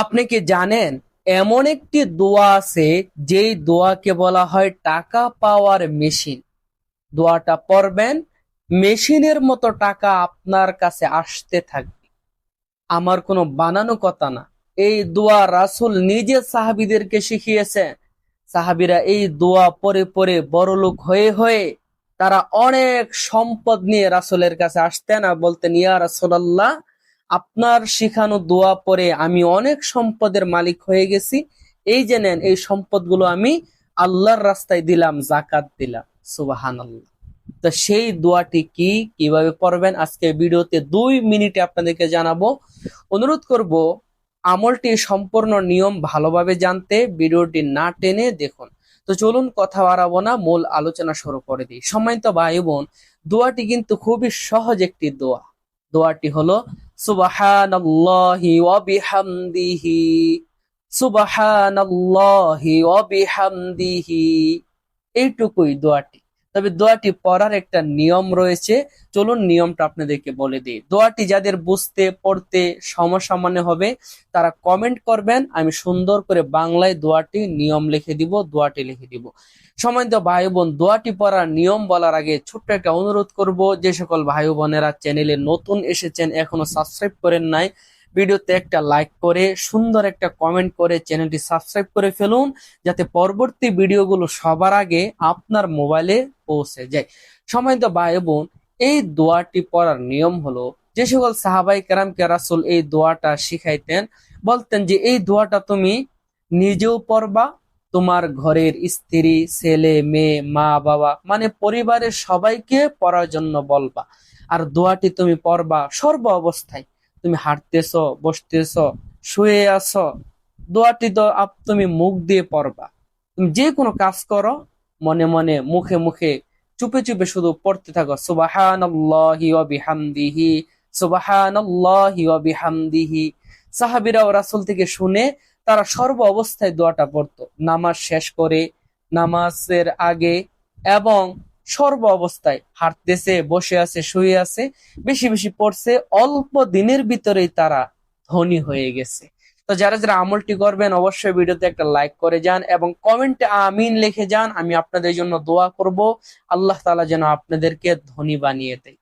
আপনি কি জানেন, এমন একটি দোয়া আছে যেই দোয়াকে বলা হয় টাকা পাওয়ার মেশিন। দোয়াটা পড়বেন, মেশিনের মতো টাকা আপনার কাছে আসতে থাকবে। আমার কোনো বানানো কথা না। এই দোয়া রাসুল নিজে সাহাবীদেরকে শিখিয়েছেন। সাহাবীরা এই দোয়া পরে পরে বড়লোক হয়ে হয়ে তারা অনেক সম্পদ নিয়ে রাসুলের কাছে আসতেন আর বলতেন, ইয়া রাসূলুল্লাহ আপনার শিখানো দোয়া পরে আমি অনেক সম্পদের মালিক হয়ে গেছি। এই যে নেন, এই সম্পদগুলো আমি আল্লাহর রাস্তায় দিলাম জাকাত দিলাম। সুবহানাল্লাহ। তো সেই দোয়াটি কি কীভাবে পড়বেন? আজকে ভিডিওতে দুই মিনিটে আপনাদেরকে জানাব। অনুরোধ করব, আমলটি সম্পূর্ণ নিয়ম ভালোভাবে জানতে, ভিডিওটি না টেনে দেখুন। তো চলুন কথা বাড়াবো না, মূল আলোচনা শুরু করে দিই। সম্মানিত ভাই বোন, দোয়াটি কিন্তু খুবই সহজ একটি দোয়া। দোয়াটি হলো সুবহানাল্লাহি ওয়া বিহামদিহি সুবহানাল্লাহি ওয়া বিহামদিহি। এইটুকুই দোয়াটি। তবে দোয়াটি পড়ার একটা নিয়ম রয়েছে। চলুন নিয়মটা আপনাদেরকে বলে দিই। দোয়াটি যাদের বুঝতে, পড়তে সমস্যা হবে, তারা কমেন্ট করবেন। আমি সুন্দর করে বাংলায় দোয়াটি নিয়ম লিখে দিব, দোয়াটি লিখে দিব। সম্মানিত ভাই বোন দোয়াটি পড়ার নিয়ম বলার আগে ছোট্ট একটা অনুরোধ করব। যে সকল ভাই বোনেরা চ্যানেলে নতুন এসেছেন, এখনও সাবস্ক্রাইব করেন নাই, ভিডিওতে একটা লাইক করে, সুন্দর একটা কমেন্ট করে চ্যানেলটি সাবস্ক্রাইব করে ফেলুন, যাতে পরবর্তী ভিডিওগুলো সবার আগে আপনার মোবাইলে পৌঁছে যায়। সম্মানিত ভাই বোন এই দোয়াটি পড়ার নিয়ম হলো যে সকল সাহাবাই কেরামকে রাসুল এই দোয়াটা শিখাইতেন, বলতেন যে এই দোয়াটা তুমি নিজেও পড়বা, তোমার ঘরের স্ত্রী, ছেলে, মেয়ে, মা, বাবা মানে পরিবারের সবাইকে পড়ার জন্য বলবা। আর দোয়াটি তুমি পড়বা সর্ব অবস্থায়। তুমি হাঁটতেছ, বসতেছ, শুয়ে আছো, দোয়াটি তো তুমি মুখ দিয়ে পড়বা। তুমি যে কোনো কাজ করো মনে মনে, মুখে মুখে, চুপে চুপে শুধু পড়তে থাকো। ওয়া বিহামদিহি বিহামদিহি। সাহাবীরা ও রাসূল থেকে শুনে তারা সর্ব অবস্থায় দোয়াটা পড়তো। নামাজ শেষ করে, নামাজের আগে এবং সর্ব অবস্থায় হাঁটতেছে, বসে আছে, শুয়ে আছে, বেশি বেশি পড়ছে, অল্প দিনের ভিতরেই তারা ধনী হয়ে গেছে। তো যারা যারা আমলটি করবেন, অবশ্যই ভিডিওতে একটা লাইক করে যান এবং কমেন্টে আমিন লিখে যান। আমি আপনাদের জন্য দোয়া করব। আল্লাহ তালা যেন আপনাদেরকে ধনী বানিয়ে দেয়।